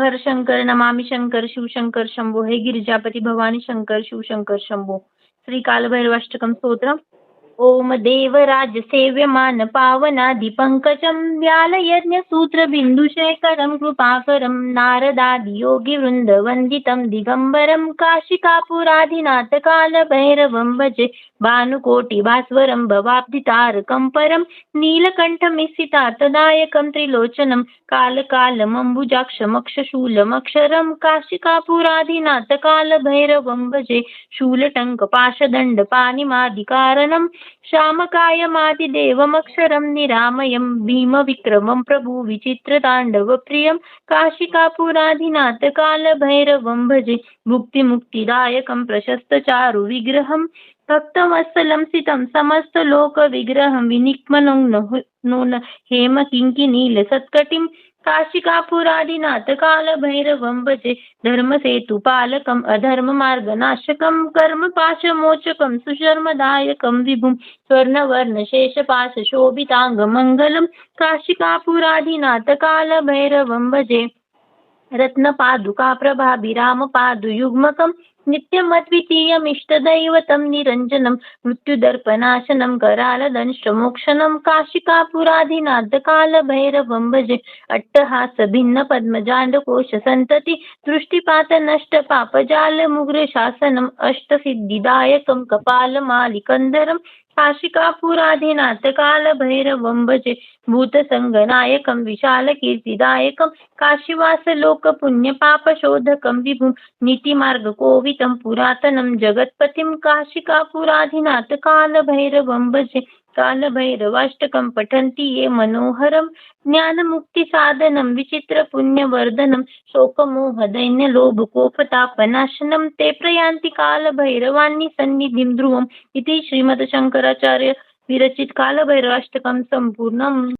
हर शंकर नमामि शंकर शिव शंकर शंभो, हे गिरिजापति भवानी शंकर शिव शंकर शंभो। श्री कालभैरवाष्टकम स्तोत्रम। ओम देवराज सेव्यमान पावनादि पंकजं व्यालयज्ञ सूत्र बिन्दुशेखरं कृपाकरं नारदादि योगी वृन्द वन्दितं दिगम्बरं काशिकापुराधिनाथ कालभैरवं भजे भानुकोटिभास्वरं भवाब्धितारकं परं नीलकण्ठमिस्सितार्थदायकं त्रिलोचनं कालकालमम्बुजाक्षमक्षशूलमक्षरं काशिकापुराधिनाथ कालभैरवं भजे शूलटङ्कपाशदण्डपाणिमादिकारणं श्यामकायमादिदेवमक्षरं निरामयं, भीमविक्रमं प्रभु विचित्रताण्डवप्रियं काशिकापुराधिनाथ कालभैरवं भजे मुक्तिमुक्तिदायकं प्रशस्तचारुविग्रहं, भक्तवत्सलं सितं समस्तलोकविग्रहं, विनिक्मनं नून हेमकिङ्किनीलसत्कटिं काशिकापुरादिनाथ कालभैरवं भजे धर्मसेतुपालकम् अधर्ममार्गनाशकं कर्मपाशमोचकं सुशर्मदायकं विभुं काशिकापुरादिनाथ कालभैरवं भजे रत्नपादुकाप्रभाभिरामपादुयुग्मकं नित्यमद्वितीयमिष्टदैवतं निरञ्जनं मृत्युदर्पनाशनं करालदंशमोक्षणं काशिकापुराधिनाथकालभैरवं भजे अट्टहासभिन्नपद्मजाण्डकोशसन्तति दृष्टिपातनष्टपापजालमुग्रशासनम् अष्टसिद्धिदायकं कपालमालिकन्धरं काशिकापुराधिनाथ कालभैरवं भजे, भूतसङ्गनायकं, विशालकीर्तिदायकं, काशीवासलोकपुण्यपापशोधकं विभुं नीतिमार्गकोवितं पुरातनं जगत्पतिं काशिकापुराधिनाथ कालभैरवं भजे। कालभैरवाष्टकं पठन्ति ये मनोहरं। ज्ञानमुक्तिसाधनं, विचित्रपुण्यवर्धनं शोकमोहदैन्यलोभकोपतापनाशनं ते प्रयान्ति कालभैरवान्निसन्निधिं ध्रुवम् इति श्रीमद्शङ्कराचार्य विरचित काल कालभैरवाष्टकं सम्पूर्णम्।